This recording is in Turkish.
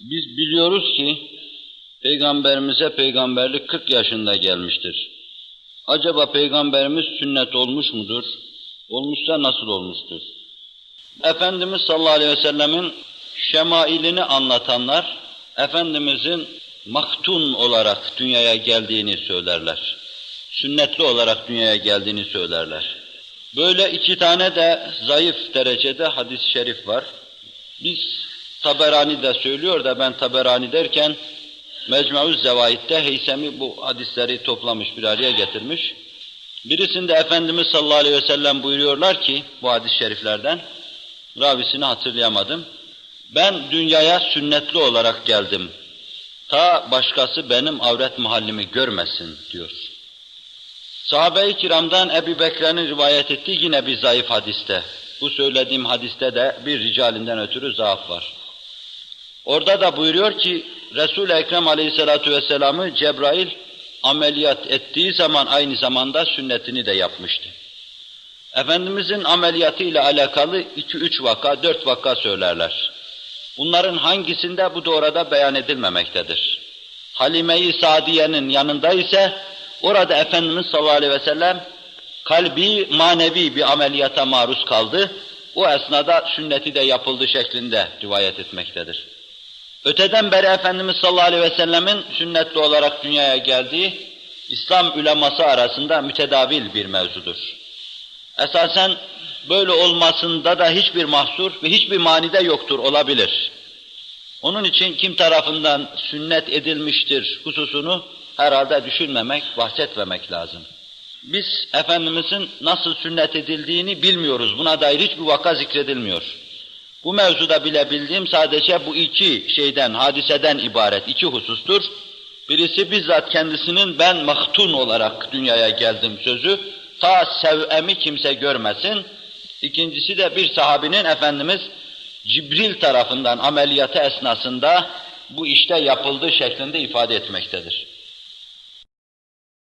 Biz biliyoruz ki Peygamberimize peygamberlik 40 yaşında gelmiştir. Acaba peygamberimiz sünnet olmuş mudur? Olmuşsa nasıl olmuştur? Efendimiz sallallahu aleyhi ve sellemin şemailini anlatanlar, Efendimizin maktun olarak dünyaya geldiğini söylerler. Sünnetli olarak dünyaya geldiğini söylerler. Böyle iki tane de zayıf derecede hadis-i şerif var. Biz Taberani de söylüyor da ben Taberani derken Mecmu'uz Zevaid'de Heysemi bu hadisleri toplamış bir araya getirmiş. Birisinde Efendimiz sallallahu aleyhi ve sellem buyuruyorlar ki bu hadis-i şeriflerden ravisini hatırlayamadım. Ben dünyaya sünnetli olarak geldim. Ta başkası benim avret mahallimi görmesin diyor. Sahabe-i kiramdan Ebu Bekir'in rivayet ettiği yine bir zayıf hadiste. Bu söylediğim hadiste de bir ricalinden ötürü zaaf var. Orada da buyuruyor ki Resul-i Ekrem aleyhissalatu vesselam'ı Cebrail ameliyat ettiği zaman aynı zamanda sünnetini de yapmıştı. Efendimizin ameliyatı ile alakalı iki üç vaka, dört vaka söylerler. Bunların hangisinde bu doğrada beyan edilmemektedir. Halime-i Sadiye'nin yanında ise orada Efendimiz sallallahu aleyhi ve sellem kalbi, manevi bir ameliyata maruz kaldı. O esnada sünneti de yapıldı şeklinde rivayet etmektedir. Öteden beri Efendimiz sallallahu aleyhi ve sellemin sünnetli olarak dünyaya geldiği İslam üleması arasında mütedavil bir mevzudur. Esasen böyle olmasında da hiçbir mahsur ve hiçbir manide yoktur, olabilir. Onun için kim tarafından sünnet edilmiştir hususunu herhalde düşünmemek, bahsetmemek lazım. Biz Efendimizin nasıl sünnet edildiğini bilmiyoruz. Buna dair hiçbir vaka zikredilmiyor. Bu mevzuda bilebildiğim sadece bu iki şeyden, hadiseden ibaret iki husustur. Birisi bizzat kendisinin ben mahtun olarak dünyaya geldim sözü, ta sev'emi kimse görmesin. İkincisi de bir sahabinin Efendimiz Cibril tarafından ameliyatı esnasında bu işte yapıldığı şeklinde ifade etmektedir.